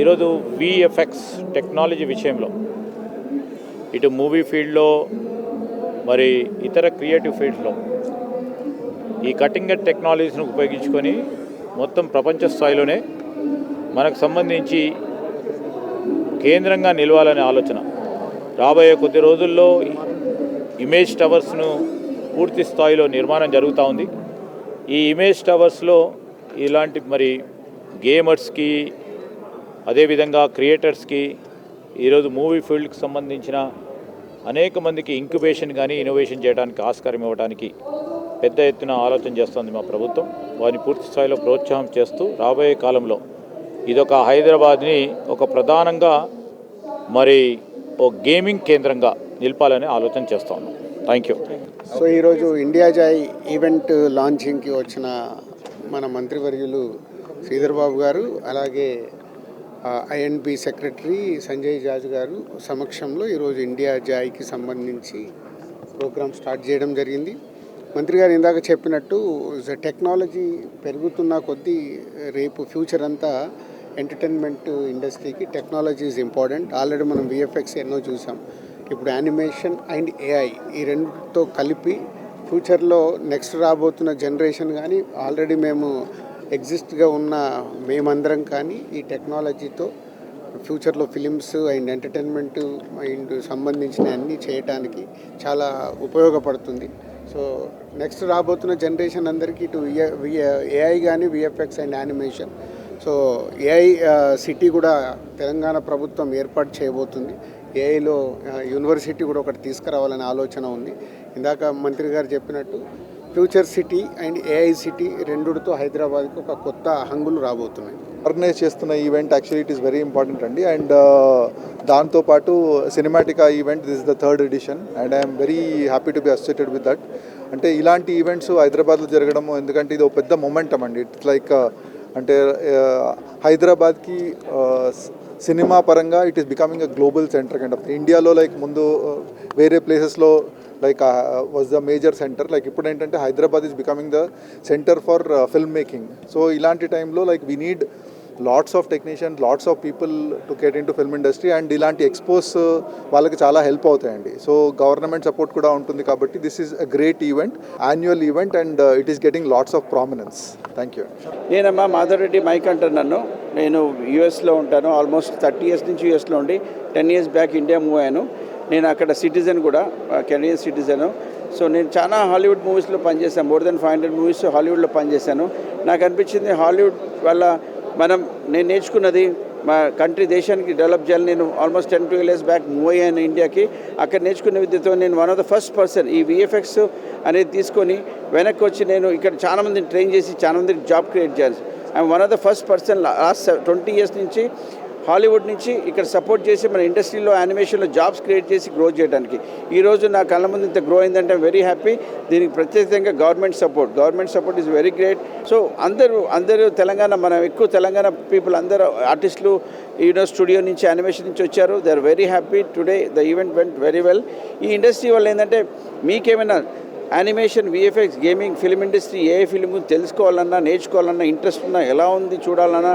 ఈరోజు VFX technology విషయంలో ఇటు మూవీ ఫీల్డ్లో మరి ఇతర క్రియేటివ్ ఫీల్డ్లో ఈ కటింగ్ ఎడ్ టెక్నాలజీస్ను ఉపయోగించుకొని మొత్తం ప్రపంచ స్థాయిలోనే మనకు సంబంధించి కేంద్రంగా నిలవాలనే ఆలోచన. రాబోయే కొద్ది రోజుల్లో ఇమేజ్ టవర్స్ను పూర్తి స్థాయిలో నిర్మాణం జరుగుతూ ఉంది. ఈ ఇమేజ్ టవర్స్లో ఇలాంటి మరి గేమర్స్కి అదేవిధంగా క్రియేటర్స్కి ఈరోజు మూవీ ఫీల్డ్కి సంబంధించిన అనేక మందికి ఇంక్యుబేషన్ కానీ ఇన్నోవేషన్ చేయడానికి ఆస్కారం ఇవ్వడానికి పెద్ద ఎత్తున ఆలోచన చేస్తుంది మా ప్రభుత్వం. వారిని పూర్తి స్థాయిలో ప్రోత్సాహం చేస్తూ రాబోయే కాలంలో ఇదొక హైదరాబాద్ని ఒక ప్రధానంగా మరి ఓ గేమింగ్ కేంద్రంగా నిలపాలని ఆలోచన చేస్తా ఉన్నాం థ్యాంక్ యూ. సో ఈరోజు ఇండియా జాయ్ ఈవెంట్ లాంచింగ్కి వచ్చిన మన మంత్రివర్యులు శ్రీధర్ బాబు గారు అలాగే ఐఎన్బి సెక్రటరీ సంజయ్ జాజ్ గారు సమక్షంలో ఈరోజు ఇండియా జాయ్కి సంబంధించి ప్రోగ్రామ్ స్టార్ట్ చేయడం జరిగింది. మంత్రి గారు ఇందాక చెప్పినట్టు టెక్నాలజీ పెరుగుతున్న కొద్దీ రేపు ఫ్యూచర్ అంతా ఎంటర్టైన్మెంట్ ఇండస్ట్రీకి టెక్నాలజీ ఈజ్ ఇంపార్టెంట్. ఆల్రెడీ మనం విఎఫ్ఎక్స్ ఎన్నో చూసాం. ఇప్పుడు యానిమేషన్ అండ్ ఏఐ ఈ రెండుతో కలిపి ఫ్యూచర్లో నెక్స్ట్ రాబోతున్న జనరేషన్ కానీ ఆల్రెడీ మేము ఎగ్జిస్ట్గా ఉన్న మేమందరం కానీ ఈ టెక్నాలజీతో ఫ్యూచర్లో ఫిలిమ్స్ అండ్ ఎంటర్టైన్మెంట్ అండ్ సంబంధించిన అన్నీ చేయటానికి చాలా ఉపయోగపడుతుంది. సో నెక్స్ట్ రాబోతున్న జనరేషన్ అందరికీ ఇటు ఏఐ కానీ VFX and animation. So AI city కూడా తెలంగాణ ప్రభుత్వం ఏర్పాటు చేయబోతుంది. ఏఐలో యూనివర్సిటీ కూడా ఒకటి తీసుకురావాలనే ఆలోచన ఉంది. ఇందాక మంత్రి గారు చెప్పినట్టు future city and AI city రెండుతో హైదరాబాద్కి ఒక కొత్త హంగులు రాబోతున్నాయి. ఆర్గనైజ్ చేస్తున్న event actually it is very important అండి. అండ్ దాంతోపాటు Cinematica event this the third edition and I'm very happy to be associated with that అంటే ఇలాంటి ఈవెంట్స్ హైదరాబాద్లో జరగడము ఎందుకంటే ఇది ఒక పెద్ద మొమెంటం అండి. ఇట్స్ లైక్ uh, అంటే uh, హైదరాబాద్కి uh, సినిమా పరంగా it is becoming a global centre kind of ఇండియాలో లైక్ ముందు వేరే ప్లేసెస్లో like was the major centre like ఇప్పుడు ఏంటంటే Hyderabad is becoming the centre for film making so ఇలాంటి టైంలో like we need lots of technician lots of people to get in to film industry and ఇలాంటి expos వాళ్ళకి చాలా help అవుతాయండి. So government support కూడా ఉంటుంది కాబట్టి this is a great event annual event and it is getting lots of prominence thank you నేనమ్మా Madhava Reddy mic అంటున్నాను నన్ను. నేను యూఎస్లో ఉంటాను. ఆల్మోస్ట్ థర్టీ ఇయర్స్ నుంచి యూఎస్లో ఉండి ten years back India move అయ్యాను. నేను అక్కడ సిటిజన్ కూడా కెనడియన్ సిటిజను సో నేను చాలా హాలీవుడ్ మూవీస్లో పనిచేశాను. More than five hundred movies హాలీవుడ్లో పనిచేశాను. నాకు అనిపించింది హాలీవుడ్ వల్ల మనం నేను నేర్చుకున్నది మా కంట్రీ దేశానికి డెవలప్ చేయాలి నేను almost ten twelve years back move అయ్యాను ఇండియాకి అక్కడ నేర్చుకున్న విద్యతో నేను one of the first person ఈ విఎఫ్ఎక్స్ అనేది తీసుకొని వెనక్కి వచ్చి నేను ఇక్కడ చాలా మందిని ట్రైన్ చేసి చాలామందికి జాబ్ క్రియేట్ చేయాలి. I'm one of the first person last twenty years నుంచి హాలీవుడ్ నుంచి ఇక్కడ సపోర్ట్ చేసి మన ఇండస్ట్రీలో యానిమేషన్లో జాబ్స్ క్రియేట్ చేసి గ్రో చేయడానికి. ఈ రోజు నా కళ్ళ ముందు ఇంత గ్రో అయిందంటే వెరీ హ్యాపీ దీనికి ప్రత్యేకంగా government support government support is very great so అందరూ అందరూ తెలంగాణ మనం ఎక్కువ తెలంగాణ పీపుల్ అందరూ ఆర్టిస్టులు యూనో స్టూడియో నుంచి యానిమేషన్ నుంచి వచ్చారు. They are very happy today the event went very well ఈ ఇండస్ట్రీ వల్ల ఏంటంటే మీకేమైనా animation VFX gaming film industry ఏ ఫిల్మ్ తెలుసుకోవాలన్నా నేర్చుకోవాలన్నా ఇంట్రెస్ట్ ఉన్నా ఎలా ఉంది చూడాలన్నా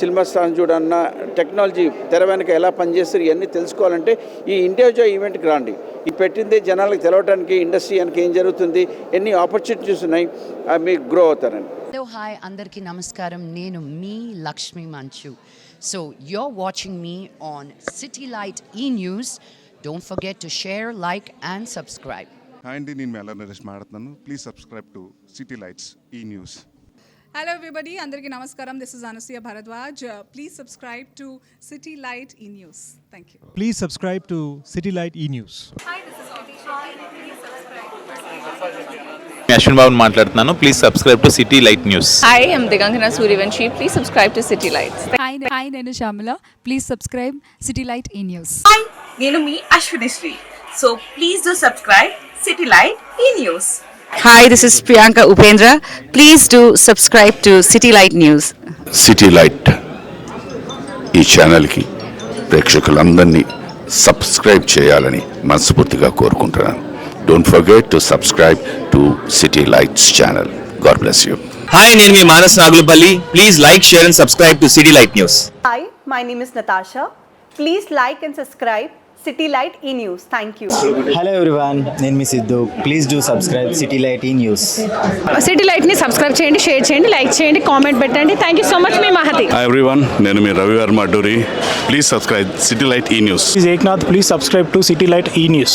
సినిమా స్టార్ చూడన్నా టెక్నాలజీ తెర వెనక ఎలా పనిచేస్తారు ఇవన్నీ తెలుసుకోవాలంటే ఈ ఇండియా జాయ్ ఈవెంట్కి రాండి. ఇది పెట్టింది జనాలకు తెలవడానికి ఇండస్ట్రీ వెనక ఏం జరుగుతుంది ఎన్ని ఆపర్చునిటీస్ ఉన్నాయి అవి మీకు గ్రో అవుతారండి హలో హాయ్ అందరికీ నమస్కారం. నేను మీ Lakshmi Manchu. So you're watching me on City Light E News don't forget to share like and subscribe hi అండి నేను మెల్ల నరేష్ మాట్లాడుతున్నాను. Please subscribe to City Light E News hello everybody అందరికీ నమస్కారం. This is Anasuya Bharadwaj please subscribe to City Light E News thank you Please subscribe to City Light E News. Ashwin Babu మాట్లాడుతున్నాను. Please subscribe to City Light News Hi, I'm Digangana Suryavanshi. Please subscribe to City Lights. Hi hi నేను Shyamala please subscribe City Light E News hi నేను మీ Ashwini Sri so please do subscribe City Light E News Hi, this is Priyanka Upendra. Please do subscribe to City Light News. City Light E ఛానల్కి ప్రేక్షకులందరినీ subscribe చేయాలని మనస్ఫూర్తిగా కోరుకుంటున్నాను. Don't forget to subscribe to City Lights channel God bless you hi నేను మీ Manas Nagulapalli. Please like share and subscribe to City Light News hi my name is Natasha please like and subscribe City Light E News thank you Hello everyone, నేను మీ Siddhu. Please do subscribe City Light E News City లైట్ని subscribe చేయండి share చేయండి like చేయండి comment పెట్టండి. Thank you so much మీ Mahathi. Everyone నేను మీ Ravi Varma Adduri. Please subscribe City Light E News This is Eknath, please subscribe to City Light E News.